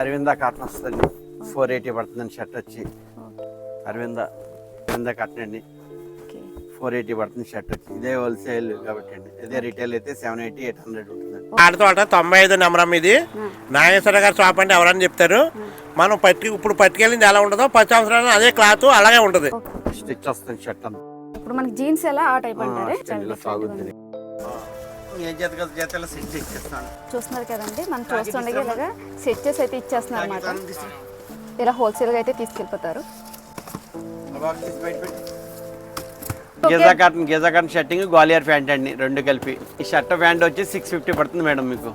Aravinda cotton వస్తుంది. Four eighty పడుతుందండి shirt వచ్చి. అరవింద అరవింద కాటన్ అండి. ఓకే. ఫోర్ ఎయిటీ పడుతుంది షర్ట్ వచ్చి. ఇదే హోల్సేల్ కాబట్టి అండి. ఇదే రిటైల్ అయితే సెవెన్ ఎయిటీ ఎయిట్ హండ్రెడ్ ఉంటుందండి. ఆడతోట తొంభై ఐదు నెంబర్ ఇది. నాగేశ్వర గారి షాప్ అంటే ఎవరని చెప్తారు? మనం పట్టి ఇప్పుడు పట్టుకెళ్ళింది ఎలా ఉంటుందో పది సంవత్సరాలు అదే క్లాత్ అలాగే ఉంటుంది. స్టిచ్ వస్తుంది షర్ట్ అంతా. ఇప్పుడు మనకి జీన్స్ ఎలా ఆ టైప్ అంటారే? ఏ జత కదా జతలో స్టిచ్ ఇచ్చేస్తాను చూస్తున్నారు కదండి మనం చూస్తుండగా ఇలాగా సెట్చెస్ అయితే ఇచ్చేస్తున్నారు అనమాట ఇలా హోల్సేల్గా అయితే తీసుకెళ్ళిపోతారు. గేజా cotton గేజా cotton shirting Gwalior pant అండి రెండు కలిపి. ఈ షర్ట్ ప్యాంట్ వచ్చి సిక్స్ ఫిఫ్టీ పడుతుంది మేడం మీకు.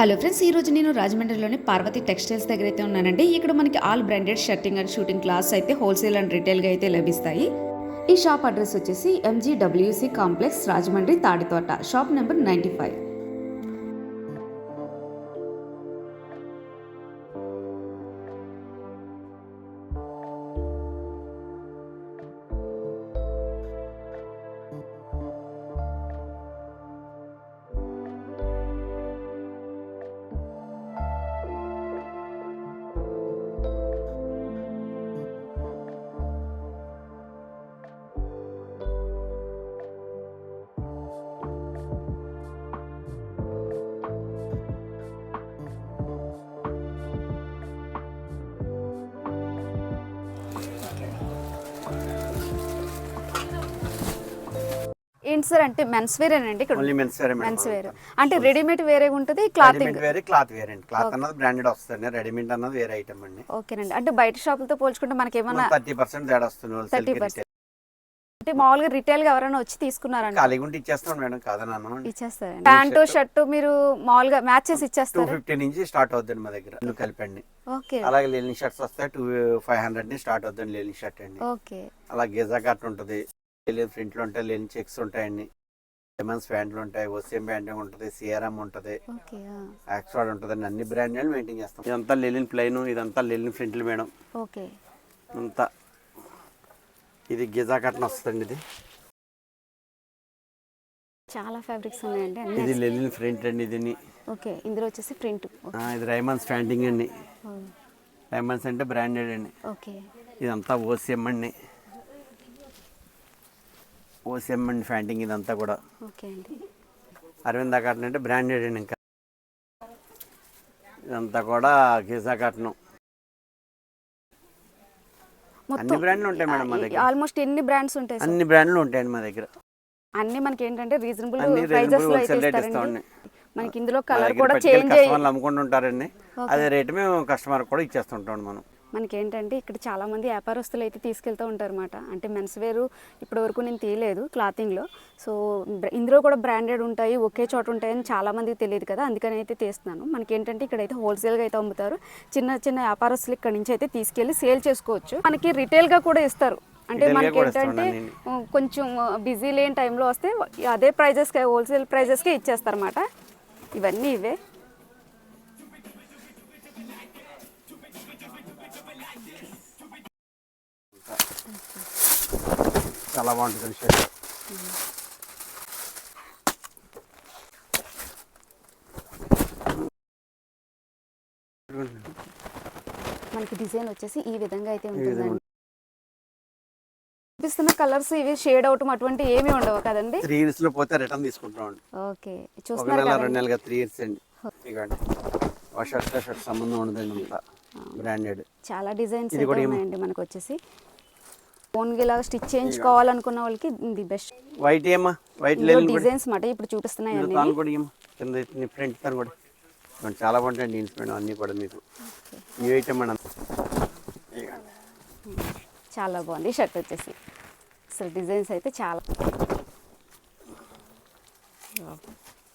హలో ఫ్రెండ్స్ ఈ రోజు నేను రాజమండ్రిలోని పార్వతి టెక్స్టైల్స్ దగ్గర అయితే ఉన్నానండి. ఇక్కడ మనకి all branded shirting and suiting class అయితే హోల్సేల్ అండ్ రిటైల్గా అయితే లభిస్తాయి. ఈ షాప్ అడ్రస్ వచ్చేసి MGWC complex Rajahmundry Tadithota. Shop number ninety five. ఏంటి సార్ అంటే మెన్స్ వేర్ అండి ఇక్కడ. ఓన్లీ మెన్స్ వేరే మెన్స్ వేర్ అంటే రెడీమేడ్ వేరే ఉంటుంది? క్లాతింగ్ రెడీమేడ్ వేరే క్లాత్ వేరే అండి. క్లాత్ అన్నది బ్రాండెడ్ వస్తుంది రెడీమేడ్ అన్నది వేరే ఐటమ్ అండి. ఓకేనండి. అంటే బయట షాపులతో పోల్చుకుంటే మనకి ఏమన్నా థర్టీ పర్సెంట్ తేడా వస్తుంది హోల్సేల్ 30% అంటే మామూలుగా రిటైల్గా ఎవరైనా వచ్చి తీసుకున్నారండి. ఖాళీగా ఉంటే ఇచ్చేస్తాం మేడం. కాదని అన్నాం ఇచ్చేస్తారండి. ప్యాంటు షర్ట్ మీరు మామూలుగా మ్యాచ్ చేసి టూ ఇచ్చేస్తారు ఫిఫ్టీ నుంచి స్టార్ట్ అవుతుంది మా దగ్గర. రెండు కలిపండి. ఓకే. అలాగే లెలిన్ షర్ట్స్ వస్తాయి. టూ ఫైవ్ హండ్రెడ్ నుంచి స్టార్ట్ అవుతుంది లెలిన్ షర్ట్ అండి. ఓకే. అలా గెజా కట్ ఉంటుంది. లెలిన్ ప్రింట్లు ఉంటాయి లెలిన్ చెక్స్ ఉంటాయండి. లెమన్స్ ప్యాంట్లు ఉంటాయి ఓసియం ప్యాంట్ ఉంటుంది సిఆర్ఎం ఉంటుంది ఓకే ఆక్స్ఫర్డ్ ఉంటుంది అండి అన్ని బ్రాండ్ మెయింటైన్ చేస్తాం. ఇదంతా లెలిన్ ప్లెయిన్ ఇదంతా లెలిన్ ప్రింట్లు మేడం. ఓకే. అంతా ఇది గిజా కట్న వస్తుంది ఇది. చాలా ఫ్యాబ్రిక్స్ ఉన్నాయండి ఇది లెలిన్ ప్రింట్ అండి ఇది ఓకే ఇందులో వచ్చేసి ప్రింట్ ఇది రైమన్స్ ప్యాంటింగ్ అండి. రైమన్స్ అంటే బ్రాండెడ్ అండి. ఓకే. ఇదంతా ఓసిఎం అండి. ఓసిఎం అండి ప్యాంటింగ్ ఇదంతా కూడా. ఓకే అండి. అరవింద కాటన్ అంటే బ్రాండెడ్ అండి ఇంకా. ఇదంతా కూడా గిజా కాటన్. అన్ని బ్రాండ్లు ఉంటాయి మేడం మా దగ్గర. ఆల్మోస్ట్ ఎన్ని బ్రాండ్స్ ఉంటాయి సార్? అన్ని బ్రాండ్లు ఉంటాయండి మా దగ్గర. అన్ని మనకి ఏంటంటే రీజనబుల్ అన్ని ప్రైజెస్లో అయితే ఇస్తారండి. ఇస్తామండి. మనకి ఇందులో మా కలర్ దగ్గర కూడా పట్టుకెళ్ళి చేంజ్ అయ్యి కస్టమర్లు అమ్ముకుంటూ ఉంటారండి. అదే రేటు మేము కస్టమర్ కూడా ఇచ్చేస్తుంటాం మనం. మనకి ఏంటంటే ఇక్కడ చాలా మంది వ్యాపారస్తులు అయితే తీసుకెళ్తూ ఉంటారు అనమాట అంటే మెన్స్ వేరు ఇప్పటి వరకు నేను తీయలేదు క్లాతింగ్లో. సో ఇందులో కూడా బ్రాండెడ్ ఉంటాయి ఒకే చోట ఉంటాయని చాలా మందికి తెలియదు కదా అందుకని అయితే తీస్తున్నాను. మనకి ఏంటంటే ఇక్కడైతే హోల్సేల్గా అయితే అమ్ముతారు. చిన్న చిన్న వ్యాపారస్తులు ఇక్కడ నుంచి అయితే తీసుకెళ్ళి సేల్ చేసుకోవచ్చు. మనకి రిటైల్గా కూడా ఇస్తారు. అంటే మనకి ఏంటంటే కొంచెం బిజీ లేని టైంలో వస్తే అదే ప్రైజెస్కి హోల్సేల్ ప్రైజెస్కే ఇచ్చేస్తారన్నమాట. ఇవన్నీ ఇవే. చాలా బాగుంటుంది షర్ట్ మనకి డిజైన్ వచ్చేసి ఈ విధంగా అయితే ఉంటుందండి. చూపిస్తున్న కలర్స్ ఇవి షేడ్ అవటం అటువంటి ఏమీ ఉండవు కదండి? త్రీ ఇయర్స్లో పోతే రిటర్న్ తీసుకుంటాం ఓకే. చూస్తున్నారు రెండు నెలలుగా త్రీ ఇయర్స్ అండి. ఒక షర్ట్ షర్ట్ సంబంధం ఉండదండి బ్రాండెడ్ చాలా డిజైన్స్ ఉన్నాయండి మనకు వచ్చేసి. ఓన్గా ఇలా స్టిచ్ చేయించుకోవాలనుకున్న వాళ్ళకి ది బెస్ట్. వైట్ ఏమా వైట్ డిజైన్స్ మాట ఇప్పుడు చూపిస్తున్నాయి కింద ప్రింట్ తాను కూడా. చాలా బాగుంటాయి జీన్స్ మేడం అన్నీ కూడా మీకు. New item madam. చాలా బాగుంది. షర్ట్ వచ్చేసి. అసలు డిజైన్స్ అయితే చాలా.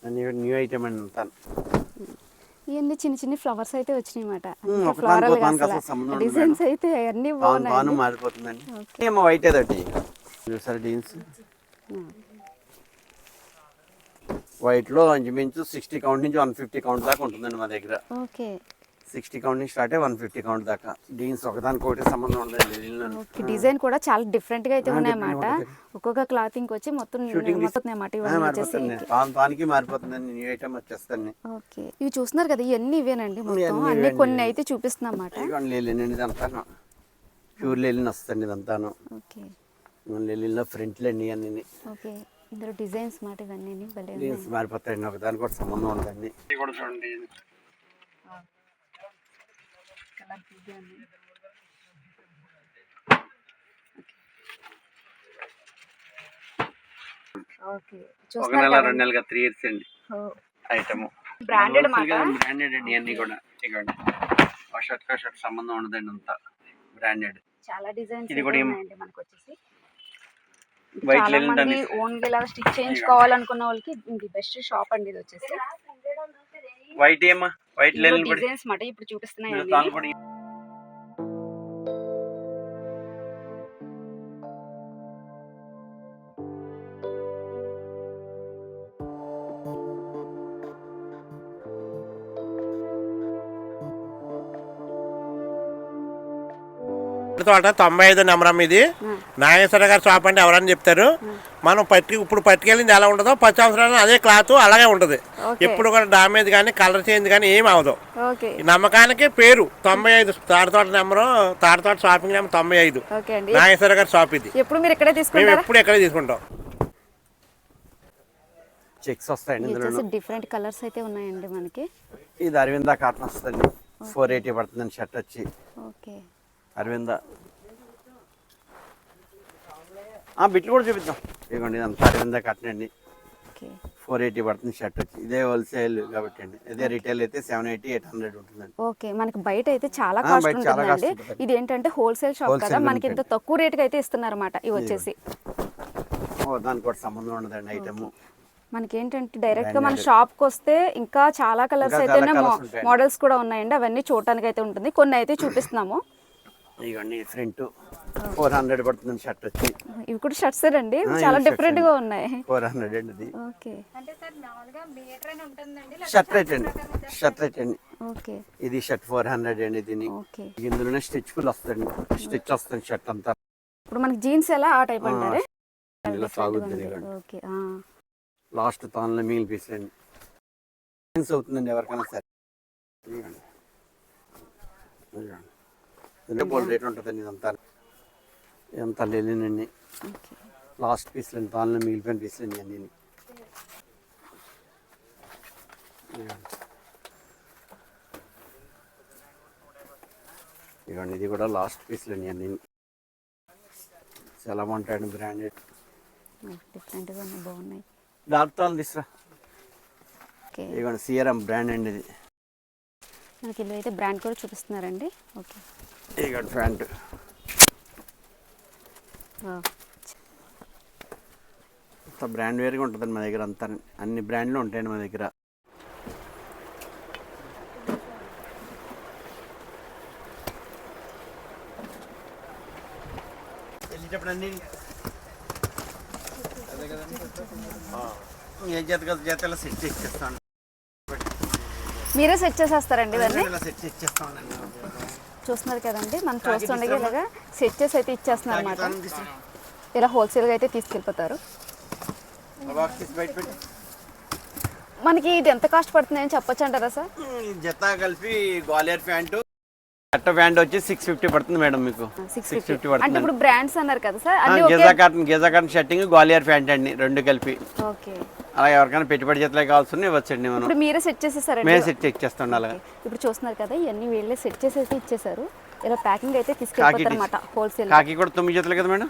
అన్నీ న్యూ ఐటమ్ అండి తాను. ఇవన్నీ చిన్న చిన్న ఫ్లవర్స్ అయితే వచ్చినాయి అన్నమాట ఉండదు డిజైన్స్ అయితే అన్ని బాగున్నాయి. మారిపోతుందండి. ఏమో వైట్ ఏదోటి. చూసారు జీన్స్ వైట్లో ఇంచుమించు సిక్స్టీ కౌంట్ నుంచి వన్ ఫిఫ్టీ కౌంట్ దాకా ఉంటుందండి మా దగ్గర. ఓకే. సిక్స్టీ కౌంట్ నుంచి స్టార్ట్ అయ్యి వన్ ఫిఫ్టీ కౌంట్ దాకా. జీన్స్ ఒకదానికి ఒకటి సంబంధం ఉండదు డిజైన్ కూడా చాలా డిఫరెంట్గా అయితే ఉన్నాయన్నమాట. ఒక్కొక్క క్లాతింగ్ వచ్చి మొత్తం షూటింగ్ మొత్తం అన్నమాట ఆ, ఇవన్నీ మారిపోతుంది. వచ్చేసి తాను తానికి మారిపోతుంది న్యూ ఐటమ్ వచ్చేస్తాను ఓకే. ఇవి చూస్తున్నారు కదా ఇవన్నీ ఇవేనండి మొత్తం? అన్ని. కొన్ని అయితే చూపిస్తున్నమాట ఇదిగోండి లెలిన్ ఇదంతాను. ప్యూర్ లెలిన్ వస్తుంది ఇదంతాను. ఓకే. లెలిన్లో ఫ్రంట్లు అండి అన్ని. ఓకే. ఇందులో డిజైన్స్ మాట ఇవన్నీ భలే జీన్స్ మారిపోతాయండి. ఒకదానికి కూడా సంబంధం ఉండదండి ఇది కూడా చూడండి. ఒక నెల రెండు నెలలుగా త్రీ ఇయర్స్ అండి. ఐటమ్ బ్రాండెడ్ బ్రాండెడ్ అండి అన్ని కూడా ఇవ్వండి. ఆ షర్ట్ కా షర్ట్ సంబంధం ఉండదండి అంతా. బ్రాండెడ్ చాలా డిజైన్స్ ఇది కూడా మనకు వచ్చేసి White చాలా linen మంది అని. ఓన్ ఇలా స్టిచ్ చేయించుకోవాలనుకున్న వాళ్ళకి ఇది బెస్ట్ షాప్ అండి ఇది వచ్చేసి. వైట్ ఏమా? వైట్ కూడా డిజైన్స్ మాట ఇప్పుడు చూపిస్తున్నాయి కూడా తోట తొంభై ఐదు నెంబరం ఇది. నాగేశ్వర గారి షాప్ అంటే ఎవరని చెప్తారు. మనం పట్టి ఇప్పుడు పట్టుకెళ్ళింది ఎలా ఉంటుందో పది సంవత్సరాలు అదే క్లాత్ అలాగే ఉంటుంది. ఎప్పుడు కూడా డామేజ్ కానీ కలర్ చేంజ్ కానీ ఏం అవదు నమ్మకానికి పేరు. తొంభై ఐదు Tadithota number Tadithota shopping number తొంభై ఐదు. ఓకే అండి. నాగేశ్వర గారి షాప్ ఇది. ఎప్పుడు మీరు ఇక్కడే మేము తీసుకుంటారా ఎప్పుడు ఎక్కడ తీసుకుంటాం. చెక్స్ వస్తాయండి డిఫరెంట్ కలర్స్ అయితే ఉన్నాయండి మనకి. ఇది అరవింద కాటన్ వస్తుంది ఫోర్ ఎయిటీ పడుతుందండి షర్ట్ వచ్చి. ఓకే. అరవింద. ఆ, బిట్లు కూడా చూపిద్దాం. ఇదిగోండి ఇదంతా అరవింద కాటన్ అండి. ఫోర్ ఎయిటీ పడుతుంది షర్ట్ వచ్చి. ఇదే హోల్సేల్ కాబట్టి అండి. ఇదే రిటైల్ అయితే సెవెన్ ఎయిటీ ఎయిట్ హండ్రెడ్ ఉంటుందండి. ఓకే మనకి బయట అయితే చాలా కాస్ట్ ఉంటుందండి. ఇది ఏంటంటే హోల్సేల్ షాప్ కదా మనకి ఇంత తక్కువ రేటుకి అయితే ఇస్తున్నారు అన్నమాట ఇవి వచ్చేసి. ఓ, దానికి కూడా సంబంధం ఉండదండి ఐటమ్ మనకి ఏంటంటే డైరెక్ట్గా మన షాప్కి వస్తే ఇంకా చాలా కలర్స్ అయితేనే ఉంటాయండి. మోడల్స్ కూడా ఉన్నాయండి. అవన్నీ చూడటానికి అయితే ఉంటుంది. కొన్ని అయితే చూపిస్తున్నాము. ఇవన్నీ ఫ్రంట్ ఫోర్ హండ్రెడ్ పడుతుందండి షర్ట్ వచ్చి. ఇవి కూడా షర్ట్స్ అండి? చాలా డిఫరెంట్గా ఉన్నాయి. ఫోర్ హండ్రెడ్ అండి ఇది. ఓకే. షర్ట్ రేట్ అండి. షర్ట్ రేట్ అండి. ఓకే. ఇది షర్ట్ ఫోర్ హండ్రెడ్ అండి దీని. ఓకే. ఇందులోనే స్టిచ్ ఫుల్ వస్తుంది స్టిచ్ వస్తుంది షర్ట్ అంతా. ఇప్పుడు మనకి జీన్స్ ఎలా? ఆ టైప్ అంటారే? ఇందులో సాగుద్ది. ఓకే లాస్ట్ తాన్లో మిగిలి పీస్ అండి. జీన్స్ అవుతుందండి ఎవరికైనా సరే. ఇదిగోండి. ఇదిగోండి. ఇందులో బోల్ రేట్ ఉంటుందండి ఇదంతా. ఇదంతా లేనండి ఓకే లాస్ట్ పీస్లు అండి తాన్లో మిగిలిపోయిన పీస్లు అండి అన్ని ఇదిగోండి ఇది కూడా లాస్ట్ పీస్లు అండి అన్ని. చాలా బాగుంటాయండి బ్రాండెడ్ డిఫరెంట్గా ఉన్నాయి బాగున్నాయి. డార్క్ తాళ్ళు తీసురా ఇదిగోండి సిఆర్ఎం బ్రాండ్ అండి ఇది. మనకి ఇందులో అయితే బ్రాండ్ కూడా చూపిస్తున్నారండి. ఓకే ఇదిగోండి ప్యాంట్. అంత బ్రాండ్ వేరుగా ఉంటుందండి మా దగ్గర అంతా. అన్ని బ్రాండ్లు ఉంటాయండి మా దగ్గర. అన్ని ఏ జత కదా జతలో సెట్ ఇచ్చేస్తాను మీరే సెట్ చేసేస్తారండి ఇవన్నీ? సెట్ ఇచ్చేస్తామండి చూస్తున్నారు కదండి మనం చూస్తుండగా ఇలాగా సెట్ చేసి అయితే ఇచ్చేస్తున్నారు అనమాట ఇలా హోల్సేల్గా అయితే తీసుకెళ్ళిపోతారు. మనకి ఇది ఎంత కాస్ట్ పడుతుంది అని చెప్పొచ్చు అంటారా సార్? జత కలిపి గ్వాలియర్ ప్యాంటు కట్ట ప్యాంట్ వచ్చి సిక్స్ ఫిఫ్టీ పడుతుంది మేడం మీకు. సిక్స్ ఫిఫ్టీ ఫిఫ్టీ అంటే పడుతుంది ఇప్పుడు బ్రాండ్స్ అన్నారు కదా సార్ గేజా cotton గేజా cotton shirting Gwalior pant అండి రెండు కలిపి. ఓకే. అలా ఎవరికైనా పెట్టుబడి జతలే కావాల్సి ఇవ్వచ్చండి మనం. ఇప్పుడు మీరే సెట్ చేసేసారండి. మేము సెట్ చెక్ చేస్తాం అలాగా ఇప్పుడు చూస్తున్నారు కదా ఇవన్నీ వీళ్ళే సెట్ చేసి అయితే ఇచ్చేసారు ఇలా ప్యాకింగ్ అయితే తీసుకెళ్ళిపోతారు అనమాట హోల్సేల్ కాకి కూడా తొమ్మిది జతలు కదా మేడం?